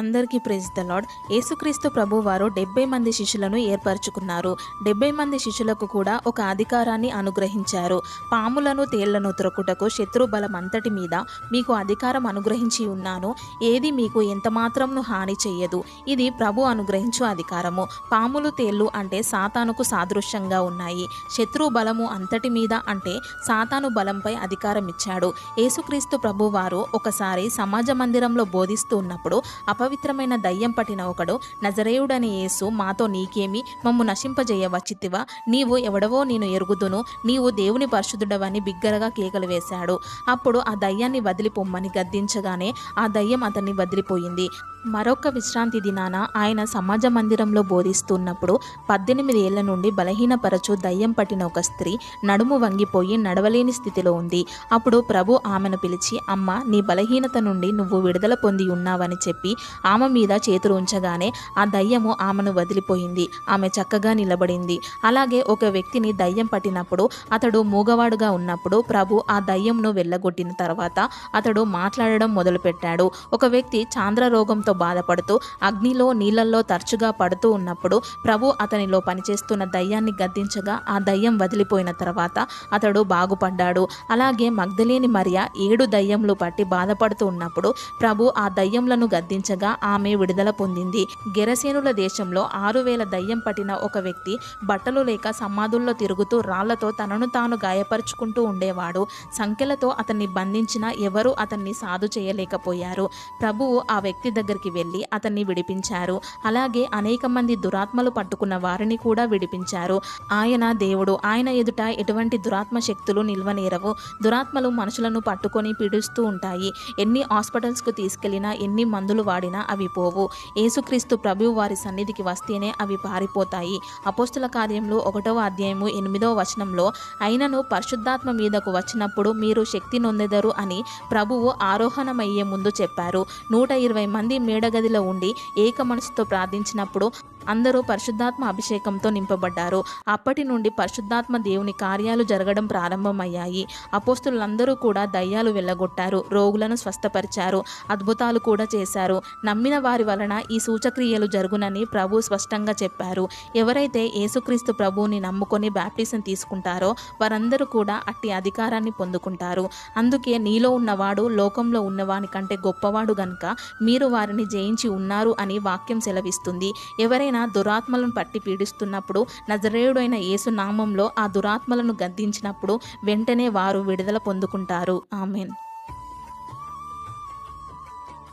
అందరికీ praise the lord యేసుక్రీస్తు ప్రభు వారు డెబ్బై మంది శిష్యులను ఏర్పరచుకున్నారు. డెబ్బై మంది శిష్యులకు కూడా ఒక అధికారాన్ని అనుగ్రహించారు. పాములను తేళ్ళను త్రొక్కుటకు శత్రు బలం అంతటి మీద మీకు అధికారం అనుగ్రహించి ఉన్నాను. ఏది మీకు ఎంత మాత్రంను హాని చెయ్యదు. ఇది ప్రభు అనుగ్రహించు అధికారము. పాములు తేళ్ళు అంటే సాతానుకు సాదృశ్యంగా ఉన్నాయి. శత్రు బలము అంతటి మీద అంటే సాతాను బలంపై అధికారం ఇచ్చాడు యేసుక్రీస్తు ప్రభు వారు ఒకసారి సమాజ మందిరంలో బోధిస్తూ ఉన్నప్పుడు అపవిత్రమైన దయ్యం పట్టిన ఒకడు నజరేయుడని యేసు మాతో నీకేమి మమ్ము నశింపజేయవచ్చితివా? నీవు ఎవడవో నేను ఎరుగుదును నీవు దేవుని పరిశుద్ధుడవని బిగ్గరగా కేకలు వేశాడు. అప్పుడు ఆ దయ్యాన్ని వదిలిపోమ్మని గద్దించగానే ఆ దయ్యం అతన్ని వదిలిపోయింది. మరొక విశ్రాంతి దినాన ఆయన సమాజ మందిరంలో బోధిస్తున్నప్పుడు పద్దెనిమిది ఏళ్ళ నుండి బలహీనపరచు దయ్యం పట్టిన ఒక స్త్రీ నడుము వంగిపోయి నడవలేని స్థితిలో ఉంది. అప్పుడు ప్రభు ఆమెను పిలిచి అమ్మ నీ బలహీనత నుండి నువ్వు విడుదల పొంది ఉన్నావని చెప్పి ఆమె మీద చేతులు ఉంచగానే ఆ దయ్యము ఆమెను వదిలిపోయింది. ఆమె చక్కగా నిలబడింది. అలాగే ఒక వ్యక్తిని దయ్యం పట్టినప్పుడు అతడు మూగవాడుగా ఉన్నప్పుడు ప్రభు ఆ దయ్యంను వెళ్ళగొట్టిన తర్వాత అతడు మాట్లాడడం మొదలుపెట్టాడు. ఒక వ్యక్తి చాంద్ర రోగంతో బాధపడుతూ అగ్నిలో నీళ్ళల్లో తరచుగా పడుతూ ఉన్నప్పుడు ప్రభు అతనిలో పనిచేస్తున్న దయ్యాన్ని గద్దించగా ఆ దయ్యం వదిలిపోయిన తర్వాత అతడు బాగుపడ్డాడు. అలాగే మగ్ధలేని మరియ ఏడు దయ్యములు పట్టి బాధపడుతూ ఉన్నప్పుడు ప్రభు ఆ దయ్యంలను గద్దించగా ఆమె విడుదల పొందింది. గెరసేనుల దేశంలో ఆరు వేల దయ్యం పట్టిన ఒక వ్యక్తి బట్టలు లేక సమాధుల్లో తిరుగుతూ రాళ్ళతో తనను తాను గాయపరుచుకుంటూ ఉండేవాడు. సంఖ్యలతో అతన్ని బంధించినా ఎవరూ అతన్ని సాధు చేయలేకపోయారు. ప్రభువు ఆ వ్యక్తి దగ్గరికి వెళ్ళి అతన్ని విడిపించారు. అలాగే అనేక మంది దురాత్మలు పట్టుకున్న వారిని కూడా విడిపించారు. ఆయన దేవుడు ఆయన ఎదుట ఎటువంటి దురాత్మ శక్తులు నిల్వనేరవు. దురాత్మలు మనుషులను పట్టుకొని పీడిస్తూ ఉంటాయి. ఎన్ని హాస్పిటల్స్కు తీసుకెళ్ళినా ఎన్ని మందులు వాడినా అవి పోవు. యేసుక్రీస్తు ప్రభువు వారి సన్నిధికి వస్తేనే అవి పారిపోతాయి. అపోస్తుల కార్యంలో ఒకటవ అధ్యాయము ఎనిమిదవ వచనంలో అయినను పరిశుద్ధాత్మ మీదకు వచ్చినప్పుడు మీరు శక్తి నొందెదరు అని ప్రభువు ఆరోహణమయ్యే ముందు చెప్పారు. నూట ఇరవై మంది మేడగదిలో ఉండి ఏక మనసుతో ప్రార్థించినప్పుడు అందరూ పరిశుద్ధాత్మ అభిషేకంతో నింపబడ్డారు. అప్పటి నుండి పరిశుద్ధాత్మ దేవుని కార్యాలు జరగడం ప్రారంభమయ్యాయి. అపోస్తులందరూ కూడా దయ్యాలు వెళ్ళగొట్టారు రోగులను స్వస్థపరిచారు అద్భుతాలు కూడా చేశారు. నమ్మిన వారి వలన ఈ సూచక్రియలు జరుగునని ప్రభు స్పష్టంగా చెప్పారు. ఎవరైతే యేసుక్రీస్తు ప్రభువుని నమ్ముకొని బ్యాప్టిజం తీసుకుంటారో వారందరూ కూడా అట్టి అధికారాన్ని పొందుకుంటారు. అందుకే నీలో ఉన్నవాడు లోకంలో ఉన్నవాని కంటే గొప్పవాడు గనుక మీరు వారిని జయించి ఉన్నారు అని వాక్యం సెలవిస్తుంది. ఎవరైనా దురాత్మలను పట్టి పీడిస్తున్నప్పుడు నజరేయుడైన యేసు నామంలో ఆ దురాత్మలను గద్దించినప్పుడు వెంటనే వారు విడుదల పొందుకుంటారు. ఆమెన్.